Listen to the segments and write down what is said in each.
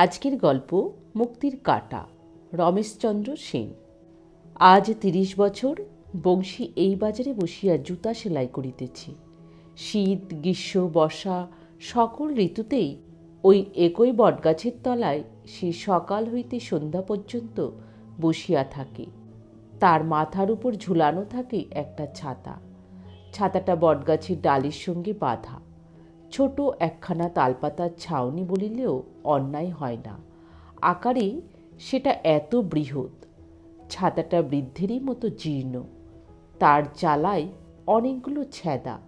আজকের গল্প মুক্তির কাটা, রমেশচন্দ্র সেন। আজ তিরিশ বছর, বংশী এই বাজারে বসিয়া জুতা সেলাই করিতেছে। শীত, গ্রীষ্ম, বর্ষা, সকল ঋতুতেই ওই একই বটগাছের তলায় সে সকাল হইতে সন্ধ্যা পর্যন্ত বসিয়া থাকে। তার মাথার উপর ঝুলানো থাকে একটা ছাতা। ছাতাটা বটগাছের ডালের সঙ্গে বাঁধা। ছোট একখানা তালপাতার ছাউনি বলিলেও অন্যায় হয় না। আকারে সেটা এত বৃহৎ, ছাতাটা বৃদ্ধেরই মতো জীর্ণ। তার চালায় অনেকগুলো ছেদা,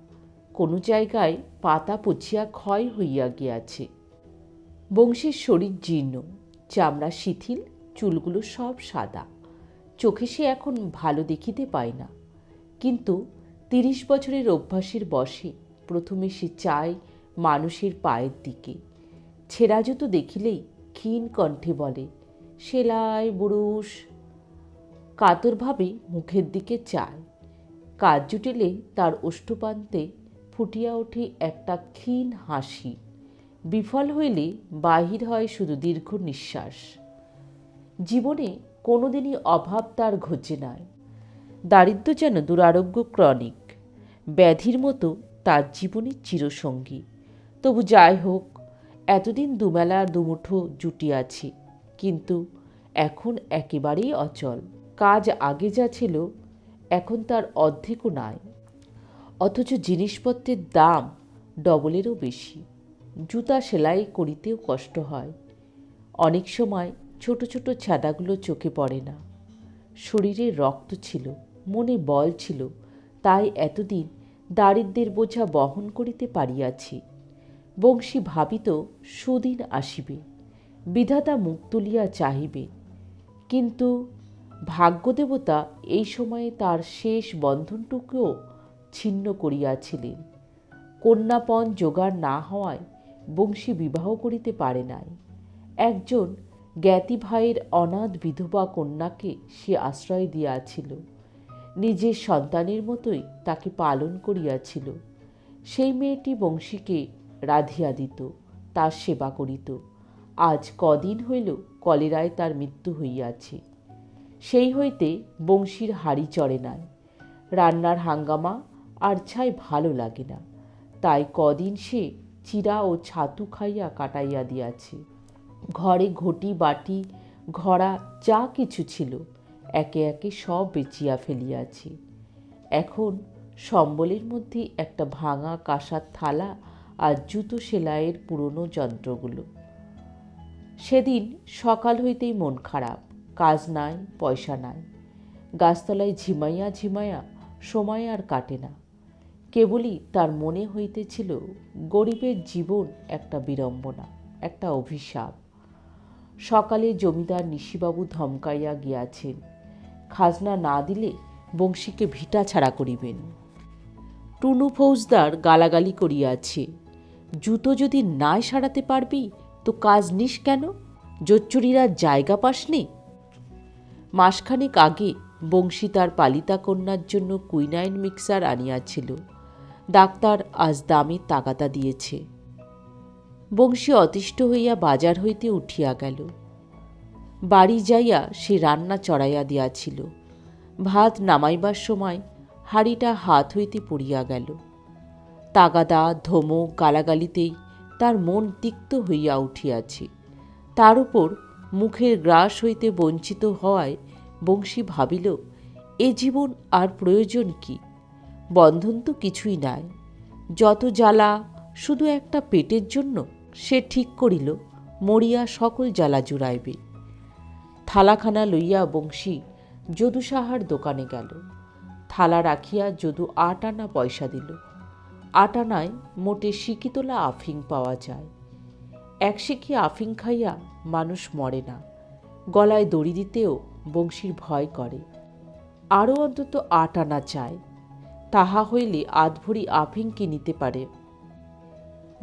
কোনো জায়গায় পাতা পচিয়া ক্ষয় হইয়া গিয়াছে। বংশের শরীর জীর্ণ, চামড়া শিথিল, চুলগুলো সব সাদা। চোখে সে এখন ভালো দেখিতে পায় না। কিন্তু তিরিশ বছরের অভ্যাসের বসে প্রথমে সে চায় মানুষের পায়ের দিকে। ছেঁড়া জুতো দেখিলেই ক্ষীণ কণ্ঠে বলে, সেলাই বুরুষ কাতরভাবে মুখের দিকে চায়। কাজ জুটিলে তার ওষ্ঠপ্রান্তে ফুটিয়া ওঠে একটা ক্ষীণ হাসি। বিফল হইলে বাহির হয় শুধু দীর্ঘ নিঃশ্বাস। জীবনে কোনোদিনই অভাব তার ঘোচে নাই। দারিদ্র যেন দুরারোগ্য ক্রনিক। ব্যাধির মতো তার জীবনের চিরসঙ্গী। তবু যাই হোক, এতদিন দুবেলা দুমুঠো জুটিয়াছে কিন্তু এখন একেবারেই অচল। কাজ আগে যা ছিল, এখন তার অর্ধেকও নাই। অথচ জিনিসপত্রের দাম ডবলেরও বেশি। জুতা সেলাই করিতেও কষ্ট হয়। অনেক সময় ছোট ছোট ছাদাগুলো চোখে পড়ে না। শরীরে রক্ত ছিল, মনে বল ছিল, তাই এতদিন দারিদ্রের বোঝা বহন করিতে পারিয়াছি। বংশী ভাবিত সুদিন আসিবে, বিধাতা মুখ তুলিয়া চাহিবে। কিন্তু ভাগ্যদেবতা এই সময়ে তার শেষ বন্ধনটুকুও ছিন্ন করিয়াছিলেন। কন্যাপণ জোগাড় না হওয়ায় বংশী বিবাহ করিতে পারে নাই। একজন জ্ঞাতি ভাইয়ের অনাথ বিধবা কন্যাকে সে আশ্রয় দিয়াছিল। নিজের সন্তানের মতোই তাকে পালন করিয়াছিল। সেই মেয়েটি বংশীকে রাধিয়া দিত তার সেবা করিত। আজ কদিন হইল কলেরায় তার মৃত্যু হইয়াছে। সেই হইতে বংশীর হাড়ি চড়ে নাই। রান্নার হাঙ্গামা আর ছাই ভালো লাগে না। তাই কদিন সে চিরা ও ছাতু খাইয়া কাটাইয়া দিয়াছে। ঘরে ঘটি, বাটি, ঘড়া যা কিছু ছিল একে একে সব বেচিয়া ফেলিয়াছে। এখন সম্বলের মধ্যে একটা ভাঙা কাঁসার থালা আর জুতো সেলাইয়ের পুরনো যন্ত্রগুলো। সেদিন সকাল হইতেই মন খারাপ, কাজ নাই, পয়সা নাই। গাছতলায় ঝিমাইয়া ঝিমাইয়া সময় আর কাটে না। কেবলই তার মনে হইতেছিল গরিবের জীবন একটা বিড়ম্বনা, একটা অভিশাপ। সকালে জমিদার নিশিবাবু ধমকাইয়া গিয়াছেন, খাজনা না দিলে বংশীকে ভিটা ছাড়া করিবেন। টুনু ফৌজদার গালাগালি করিয়াছে জুতো যদি নাই সারাতে পারবি, তো কাজ নিস কেন? জোচ্চুরিরা জায়গা পাসনি? মাসখানেক আগে বংশী তার পালিতা কন্যার জন্য কুইনাইন মিক্সার আনিয়াছিল। ডাক্তার আজ দামে তাগাদা দিয়েছে। বংশী অতিষ্ঠ হইয়া বাজার হইতে উঠিয়া গেল। বাড়ি যাইয়া সে রান্না চড়াইয়া দিয়াছিল। ভাত নামাইবার সময় হাড়িটা হাত হইতে পড়িয়া গেল। তাগাদা ধমক গালাগালিতেই তার মন তিক্ত হইয়া উঠিয়াছে। তার উপর মুখের গ্রাস হইতে বঞ্চিত হওয়ায় বংশী ভাবিল, এ জীবন আর প্রয়োজন কি? বন্ধন তো কিছুই নাই। যত জ্বালা শুধু একটা পেটের জন্য, সে ঠিক করিল, মরিয়া সকল জ্বালা জুড়াইবে থালাখানা লইয়া বংশী যদু সাহার দোকানে গেল। থালা রাখিয়া যদু আট আনা পয়সা দিল। আট আনায় মোটে সিকিতলা আফিং পাওয়া যায়। এক সিকি আফিং খাইয়া মানুষ মরে না। গলায় দড়ি দিতেও বংশীর ভয় করে। আরও অন্তত আট আনা চায়। তাহা হইলে আধভরি আফিং কিনিতে পারে?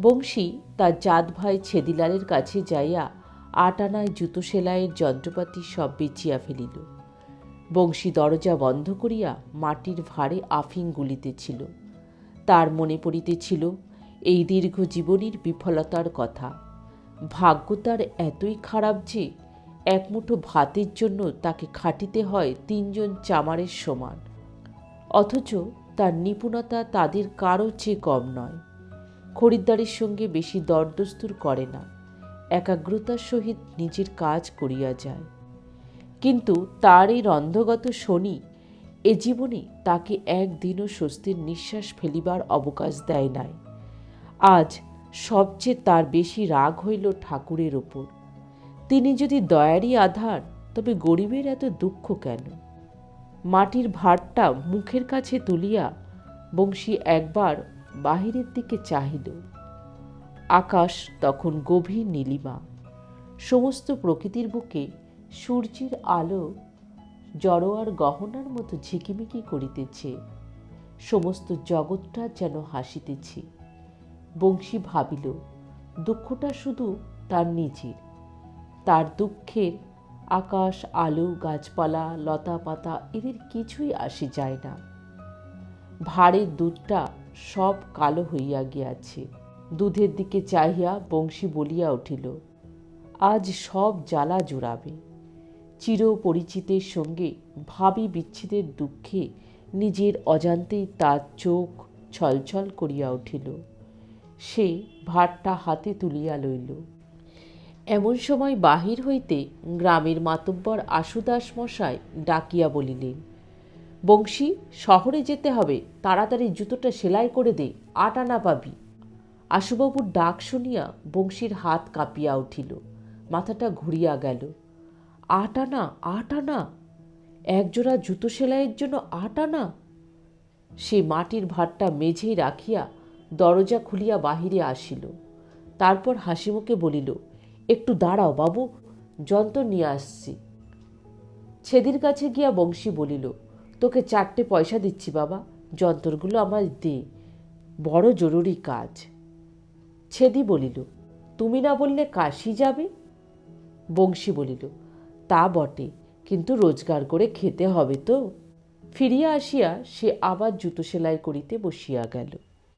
বংশী তার জাত ভাই ছেদিলালের কাছে যাইয়া আট আনায় জুতো সেলাইয়ের যন্ত্রপাতি সব বেচিয়া ফেলিল। বংশী দরজা বন্ধ করিয়া মাটির ভারে আফিং গুলিতেছিল। তার মনে পড়িতেছিল, এই দীর্ঘ জীবনের বিফলতার কথা। ভাগ্য তার এতই খারাপ যে, এক মুঠো ভাতের জন্য তাকে খাটিতে হয় তিনজন চামারের সমান। অথচ তার নিপুণতা তাদের কারও চেয়ে কম নয়। খরিদ্দারের সঙ্গে বেশি দরদস্তুর করে না, একাগ্রতার সহিত নিজের কাজ করিয়া যায়। কিন্তু তার এই রন্ধগত শনি এ জীবনে তাকে একদিনও স্বস্তির নিঃশ্বাস ফেলিবার অবকাশ দেয় নাই। আজ সবচেয়ে তার বেশি রাগ হইল ঠাকুরের ওপর তিনি যদি দয়ারই আধার, তবে গরিবের এত দুঃখ কেন? মাটির ভারটা মুখের কাছে তুলিয়া বংশী একবার বাহিরের দিকে চাহিল। আকাশ তখন গভীর নীলিমা। সমস্ত প্রকৃতির বুকে সূর্যের আলো জড়োয়ার গহনার মতো ঝিকিমিকি করিতেছে। সমস্ত জগৎটা যেন হাসিতেছে। বংশী ভাবিল, দুঃখটা শুধু তার নিজের। তার দুঃখের আকাশ, আলো, গাছপালা লতা পাতা এদের কিছুই আসে যায় না। ভাড়ের দুধটা সব কালো হইয়া গিয়াছে। দুধের দিকে চাহিয়া বংশী বলিয়া উঠিল, আজ সব জ্বালা জোড়াবে। চির পরিচিতের সঙ্গে ভাবি বিচ্ছেদের দুঃখে নিজের অজান্তেই তার চোখ ছলছল করিয়া উঠিল। সে ভাতটা হাতে তুলিয়া লইল। এমন সময় বাহির হইতে গ্রামের মাতব্বর আশুদাস মশাই ডাকিয়া বলিলেন, বংশী, শহরে যেতে হবে, তাড়াতাড়ি জুতোটা সেলাই করে দে, আট আনা পাবি। আশুবাবুর ডাক শুনিয়া বংশীর হাত কাঁপিয়া উঠিল, মাথাটা ঘুরিয়া গেল। আট আনা আট আনা একজোড়া জুতো সেলাইয়ের জন্য আট আনা সে মাটির ভাতটা মেঝেই রাখিয়া দরজা খুলিয়া বাহিরে আসিল। তারপর হাসিমুখে বলিল, একটু দাঁড়াও বাবু, যন্ত্র নিয়ে আসছি। ছেদির কাছে গিয়া বংশী বলিল, তোকে চারটে পয়সা দিচ্ছি বাবা, যন্ত্রগুলো আমার দে, বড় জরুরি কাজ। ছেদি বলিল, তুমি না বললে কাশি যাবে? বংশী বলিল তা বটে, কিন্তু রোজগার করে খেতে হবে তো। ফিরিয়া আসিয়া সে আবার জুতো সেলাই করিতে বসিয়া গেল।